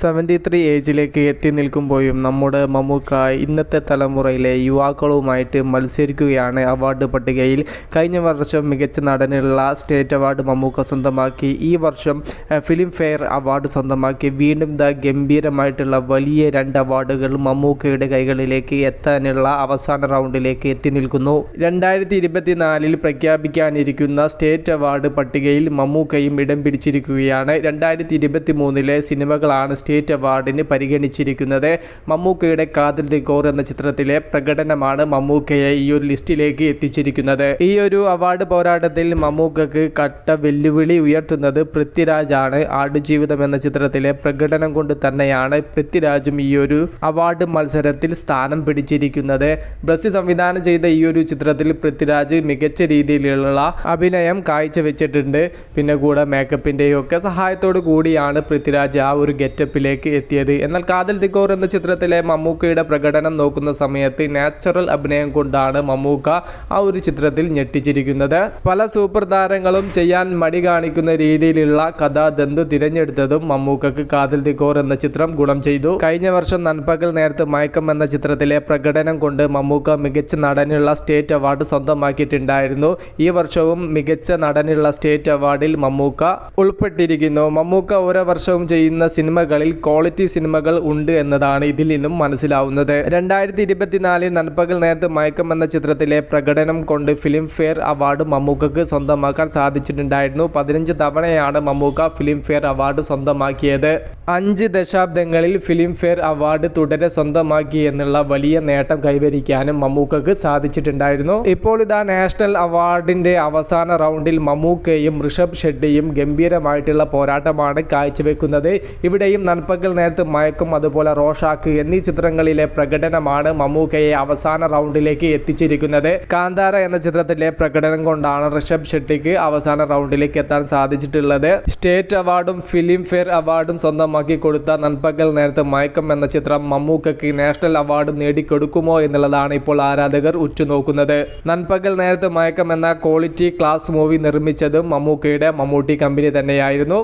Seventy three ഏജിലേക്ക് എത്തി നിൽക്കുമ്പോഴും നമ്മുടെ മമ്മൂക്ക ഇന്നത്തെ തലമുറയിലെ യുവാക്കളുമായിട്ട് മത്സരിക്കുകയാണ് അവാർഡ് പട്ടികയിൽ. കഴിഞ്ഞ വർഷം മികച്ച നടനുള്ള സ്റ്റേറ്റ് അവാർഡ് മമ്മൂക്ക സ്വന്തമാക്കി. ഈ വർഷം ഫിലിം ഫെയർ അവാർഡ് സ്വന്തമാക്കി. വീണ്ടും ദ ഗംഭീരമായിട്ടുള്ള വലിയ രണ്ട് അവാർഡുകൾ മമ്മൂക്കയുടെ കൈകളിലേക്ക് എത്താനുള്ള അവസാന റൗണ്ടിലേക്ക് എത്തി നിൽക്കുന്നു. രണ്ടായിരത്തി ഇരുപത്തിനാലിൽ പ്രഖ്യാപിക്കാനിരിക്കുന്ന സ്റ്റേറ്റ് അവാർഡ് പട്ടികയിൽ മമ്മൂക്കയും ഇടം പിടിച്ചിരിക്കുകയാണ്. രണ്ടായിരത്തി ഇരുപത്തി മൂന്നിലെ സിനിമകളാണ് സ്റ്റേറ്റ് അവാർഡിന് പരിഗണിച്ചിരിക്കുന്നത് മമ്മൂക്കയുടെ കാതിൽ ദിഗോർ എന്ന ചിത്രത്തിലെ പ്രകടനമാണ് മമ്മൂക്കയെ ഈ ഒരു ലിസ്റ്റിലേക്ക് എത്തിച്ചിരിക്കുന്നത്. ഈ ഒരു അവാർഡ് പോരാട്ടത്തിൽ മമ്മൂക്കക്ക് കട്ട വെല്ലുവിളി ഉയർത്തുന്നത് പൃഥ്വിരാജാണ് ആടുജീവിതം എന്ന ചിത്രത്തിലെ പ്രകടനം കൊണ്ട് തന്നെയാണ് പൃഥ്വിരാജും ഈ ഒരു അവാർഡ് മത്സരത്തിൽ സ്ഥാനം പിടിച്ചിരിക്കുന്നത്. ബ്രസി സംവിധാനം ചെയ്ത ഈ ഒരു ചിത്രത്തിൽ പൃഥ്വിരാജ് മികച്ച രീതിയിലുള്ള അഭിനയം കാഴ്ചവെച്ചിട്ടുണ്ട്. പിന്നെ കൂടെ മേക്കപ്പിന്റെയും ഒക്കെ സഹായത്തോടു കൂടിയാണ് പൃഥ്വിരാജ് ആ ഒരു ഗെറ്റപ്പിലേക്ക് എത്തിയത്. എന്നാൽ കാതൽ ദിഗോർ എന്ന ചിത്രത്തിലെ മമ്മൂക്കയുടെ പ്രകടനം നോക്കുന്ന സമയത്ത് നാച്ചുറൽ അഭിനയം കൊണ്ടാണ് മമ്മൂക്ക ആ ഒരു ചിത്രത്തിൽ ഞെട്ടിച്ചിരിക്കുന്നത്. പല സൂപ്പർ താരങ്ങളും ചെയ്യാൻ മടി കാണിക്കുന്ന രീതിയിലുള്ള കഥാതന്തു തിരഞ്ഞെടുത്തതും മമ്മൂക്കക്ക് കാതൽ ദിഗോർ എന്ന ചിത്രം ഗുണം ചെയ്തു. കഴിഞ്ഞ വർഷം നൻപകൽ നേരത്ത് മയക്കം എന്ന ചിത്രത്തിലെ പ്രകടനം കൊണ്ട് മമ്മൂക്ക മികച്ച നടനുള്ള സ്റ്റേറ്റ് അവാർഡ് സ്വന്തമാക്കിയിട്ടുണ്ടായിരുന്നു. ഈ വർഷവും മികച്ച നടനുള്ള സ്റ്റേറ്റ് അവാർഡിൽ മമ്മൂക്ക ഉൾപ്പെട്ടിരിക്കുന്നു. മമ്മൂക്ക ഓരോ വർഷവും ചെയ്യുന്ന സിനിമകളിൽ ക്വാളിറ്റി സിനിമകൾ ഉണ്ട് എന്നതാണ് ഇതിൽ നിന്നും മനസ്സിലാവുന്നത്. രണ്ടായിരത്തി ഇരുപത്തിനാലിൽ നൻപകൽ നേരത്ത് മയക്കം എന്ന ചിത്രത്തിലെ പ്രകടനം കൊണ്ട് ഫിലിം ഫെയർ അവാർഡ് മമ്മൂക്കക്ക് സ്വന്തമാക്കാൻ സാധിച്ചിട്ടുണ്ടായിരുന്നു. പതിനഞ്ച് തവണയാണ് മമ്മൂക്ക ഫിലിം ഫെയർ അവാർഡ് സ്വന്തമാക്കിയത്. അഞ്ച് ദശാബ്ദങ്ങളിൽ ഫിലിം ഫെയർ അവാർഡ് തുടരെ സ്വന്തമാക്കി എന്നുള്ള വലിയ നേട്ടം കൈവരിക്കാനും മമ്മൂക്കക്ക് സാധിച്ചിട്ടുണ്ടായിരുന്നു. ഇപ്പോൾ ഇതാ നാഷണൽ അവാർഡിന്റെ അവസാന റൗണ്ടിൽ മമ്മൂക്കയും ഋഷഭ് ഷെഡ്ഡിയും ഗംഭീരമായിട്ടുള്ള പോരാട്ടമാണ് കാഴ്ചവെക്കുന്നത്. ഇവിടെയും നൻപകൽ നേരത്ത് മയക്കും അതുപോലെ റോഷാക്ക് എന്നീ ചിത്രങ്ങളിലെ പ്രകടനമാണ് മമ്മൂക്കയെ അവസാന റൗണ്ടിലേക്ക് എത്തിച്ചിരിക്കുന്നത്. കാന്താര എന്ന ചിത്രത്തിലെ പ്രകടനം കൊണ്ടാണ് ഋഷഭ് ഷെട്ടിക്ക് അവസാന റൗണ്ടിലേക്ക് എത്താൻ സാധിച്ചിട്ടുള്ളത്. സ്റ്റേറ്റ് അവാർഡും ഫിലിം ഫെയർ അവാർഡും സ്വന്തമാക്കി കൊടുത്ത നൻപകൽ നേരത്ത് മയക്കം എന്ന ചിത്രം മമ്മൂക്കയ്ക്ക് നാഷണൽ അവാർഡ് നേടിക്കൊടുക്കുമോ എന്നുള്ളതാണ് ഇപ്പോൾ ആരാധകർ ഉറ്റുനോക്കുന്നത്. നൻപകൽ നേരത്ത് മയക്കം എന്ന ക്വാളിറ്റി ക്ലാസ് മൂവി നിർമ്മിച്ചതും മമ്മൂക്കയുടെ മമ്മൂട്ടി കമ്പനി തന്നെയായിരുന്നു.